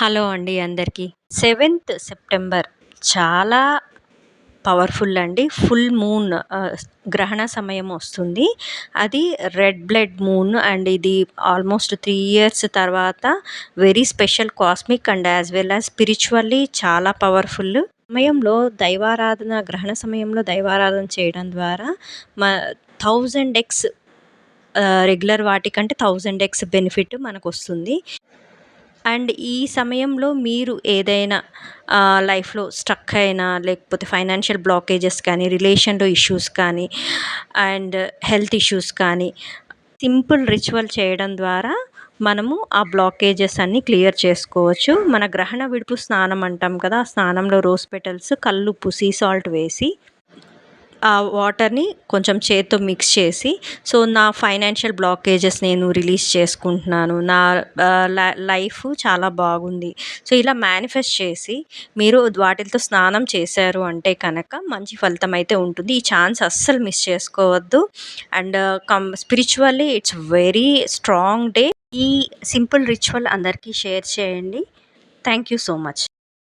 Hello అండి అందరికీ. Seventh September చాలా పవర్ఫుల్ అండి. ఫుల్ మూన్ గ్రహణ సమయం వస్తుంది. అది రెడ్ బ్లడ్ మూన్ అండ్ ఇది ఆల్మోస్ట్ త్రీ ఇయర్స్ తర్వాత very special cosmic and as well as spiritually చాలా పవర్ఫుల్. సమయంలో దైవారాధన గ్రహణ సమయంలో దైవారాధన చేయడం ద్వారా మా థౌజండ్ ఎక్స్ రెగ్యులర్ వాటికంటే థౌజండ్ ఎక్స్ బెనిఫిట్ మనకు వస్తుంది అండ్ ఈ సమయంలో మీరు ఏదైనా లైఫ్లో స్ట్రక్ అయినా లేకపోతే ఫైనాన్షియల్ బ్లాకేజెస్ కానీ రిలేషన్లో ఇష్యూస్ కానీ అండ్ హెల్త్ ఇష్యూస్ కానీ సింపుల్ రిచువల్ చేయడం ద్వారా మనము ఆ బ్లాకేజెస్ అన్నీ క్లియర్ చేసుకోవచ్చు. మన గ్రహణ విడుపు స్నానం అంటాం కదా ఆ స్నానంలో రోస్ పెటల్స్ కల్లుప్పు సీ సాల్ట్ వేసి ఆ వాటర్ని కొంచెం చేత్తో మిక్స్ చేసి సో నా ఫైనాన్షియల్ బ్లాకేజెస్ నేను రిలీజ్ చేసుకుంటున్నాను. నా లైఫ్ చాలా బాగుంది. సో ఇలా మేనిఫెస్ట్ చేసి మీరు వాటితో స్నానం చేశారు అంటే కనుక మంచి ఫలితం అయితే ఉంటుంది. ఈ ఛాన్స్ అస్సలు మిస్ చేసుకోవద్దు. And come spiritually it's very strong day. ఈ సింపుల్ రిచువల్ అందరికీ షేర్ చేయండి. Thank you so much.